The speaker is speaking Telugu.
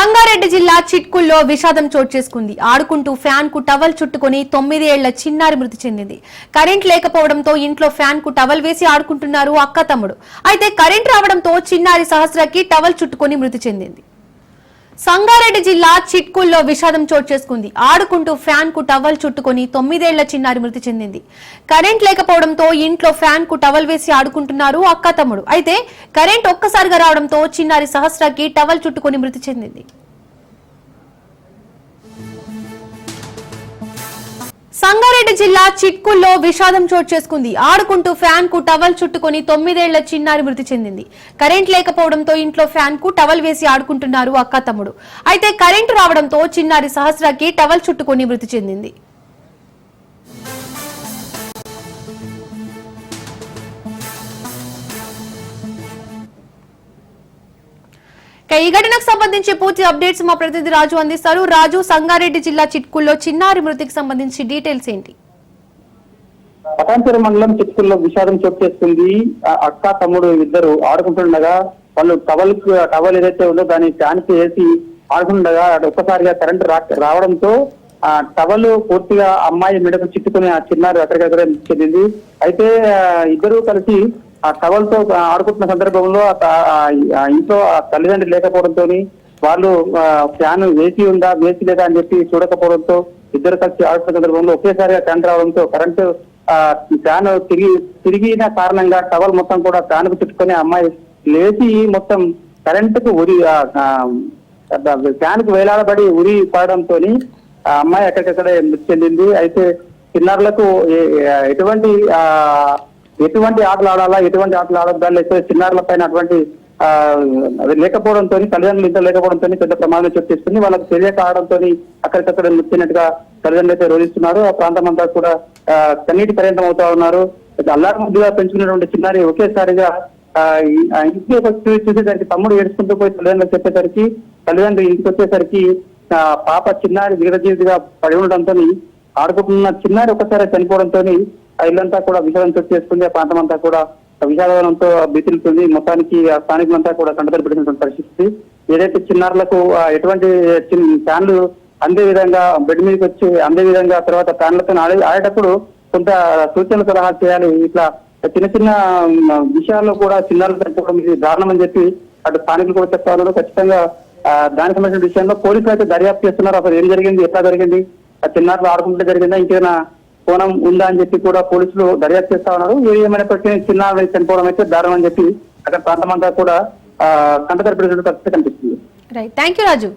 సంగారెడ్డి జిల్లా చిట్కుల్లో విషాదం చోటు చేసుకుంది. ఆడుకుంటూ ఫ్యాన్కు టవల్ చుట్టుకుని తొమ్మిది ఏళ్ళ చిన్నారి మృతి చెందింది. కరెంట్ లేకపోవడంతో ఇంట్లో ఫ్యాన్కు టవల్ వేసి ఆడుకుంటున్నారు అక్క తమ్ముడు. అయితే కరెంట్ రావడంతో చిన్నారి సహస్రకి టవల్ చుట్టుకుని మృతి చెందింది. సంగారెడ్డి జిల్లా చిట్కుల్లో విషాదం చోటు చేసుకుంది. ఆడుకుంటూ ఫ్యాన్కు టవల్ చుట్టుకొని తొమ్మిదేళ్ళ చిన్నారి మృతి చెందింది. కరెంట్ లేకపోవడంతో ఇంట్లో ఫ్యాన్కు టవల్ వేసి ఆడుకుంటున్నారు అక్క తమ్ముడు. అయితే కరెంట్ ఒక్కసారిగా రావడంతో చిన్నారి సహస్రకి టవల్ చుట్టుకొని మృతి చెందింది. సంగారెడ్డి జిల్లా చిట్కుల్లో విషాదం చోటు చేసుకుంది. ఆడుకుంటూ ఫ్యాన్కు టవల్ చుట్టుకొని తొమ్మిదేళ్ళ చిన్నారి మృతి చెందింది. కరెంట్ లేకపోవడంతో ఇంట్లో ఫ్యాన్కు టవల్ వేసి ఆడుకుంటున్నారు అక్క తమ్ముడు. అయితే కరెంటు రావడంతో చిన్నారి సహస్రాకి టవల్ చుట్టుకుని మృతి చెందింది. ఈ ఘటనకు సంబంధించి పూర్తి అప్డేట్స్ మా ప్రతినిధి రాజు అందిస్తారు. రాజు సంగారెడ్డి జిల్లా చిట్కుల్లో చిన్నారి మృతికి సంబంధించి డీటెయిల్స్ ఏంటి? పటాంతర మండలం చిక్కుల్లో విషాదం చోటు చేసుకుంది. అక్క తమ్ముడు ఇద్దరు ఆడుకుంటుండగా వాళ్ళు టవల్ టవల్ ఏదైతే ఉందో దాన్ని ఫ్యాన్ చేసి వేసి ఆడుకుంటుండగా ఒక్కసారిగా కరెంట్ రావడంతో ఆ టవల్ పూర్తిగా అమ్మాయి మెడకు చిట్టుకుని ఆ చిన్నారు అక్కడికక్కడే చెందింది. అయితే ఇద్దరు ఇద్దరూ కలిసి ఆ టవల్తో ఆడుకుంటున్న సందర్భంలో ఇంట్లో ఆ తల్లిదండ్రులు లేకపోవడంతో వాళ్ళు ఫ్యాన్ వేసి ఉందా వేసి లేదా అని చెప్పి చూడకపోవడంతో ఇద్దరు కలిసి ఆడుతున్న సందర్భంలో ఒకేసారిగా కరెంట్ రావడంతో కరెంటు ఫ్యాన్ తిరిగి తిరిగిన కారణంగా టవల్ మొత్తం కూడా ఫ్యాన్కు చుట్టుకొని అమ్మాయి లేచి మొత్తం కరెంటుకు ఉరి ఫ్యాన్కు వేలాడబడి ఉరి పడడంతో ఆ అమ్మాయి ఎక్కడికక్కడే మృతి చెందింది. అయితే చిన్నారులకు ఎటువంటి ఆ ఎటువంటి ఆటలు ఆడాలా ఎటువంటి ఆటలు ఆడొద్దా లేకపోతే చిన్నారుల పైన అటువంటి ఆ, అది లేకపోవడంతో తల్లిదండ్రులు ఇంత లేకపోవడంతో పెద్ద ప్రమాదం చోటు వాళ్ళకి తెలియక ఆడడంతో అక్కడికక్కడ ముచ్చినట్టుగా తల్లిదండ్రులు అయితే రోధిస్తున్నారు. ఆ ప్రాంతం అంతా కూడా కన్నీటి పర్యంతం అవుతా ఉన్నారు. అల్లారం అల్లారు ముద్దుగా పెంచుకున్నటువంటి చిన్నారి ఒకేసారిగా ఇంటికి ఈ- చూసి ఇంటికి చూసేసరికి తమ్ముడు ఏడుచుకుంటూ పోయి తల్లిదండ్రులు చెప్పేసరికి తల్లిదండ్రులు ఇంటికి వచ్చేసరికి పాప చిన్నారి విగతజీవిగా పడి ఉండడంతో ఆడుకుంటున్న చిన్నారి ఒకసారి చనిపోవడంతో ఆ ఇల్లంతా కూడా విషాదం చోటు చేసుకుంది ఆ ప్రాంతం అంతా కూడా విషాదనంతో బితిలుతుంది మొత్తానికి ఆ స్థానికులంతా కూడా కంటతడి పెట్టినటువంటి పరిస్థితి. ఏదైతే చిన్నారులకు ఎటువంటి చిన్- ఫ్యాన్లు అందే విధంగా బెడ్ మీదకి వచ్చి అందే విధంగా తర్వాత ఫ్యాన్లతో ఆడే ఆడేటప్పుడు కొంత సూచనలు సలహా చేయాలి. ఇట్లా చిన్న చిన్న విషయాల్లో కూడా చిన్నారులు చనిపోవడం ఇది దారుణం అని చెప్పి అటు స్థానికులు కూడా చెప్తా ఉన్నారు. ఖచ్చితంగా దానికి సంబంధించిన విషయంలో పోలీసులు అయితే దర్యాప్తు చేస్తున్నారు. అసలు ఏం జరిగింది ఎట్లా జరిగింది? ఆ చిన్నారులు ఆడుకుంటే జరిగిందా? ఇంకేమైనా కోణం ఉందా అని చెప్పి కూడా పోలీసులు దర్యాప్తు చేస్తా ఉన్నారు. ఏది ఏమైనప్పటికీ చిన్న చనిపోవడం అయితే దారుణం అని చెప్పి అక్కడ ప్రాంతమంతా కూడా కంటతరపడి కనిపిస్తుంది. Right thank you Raju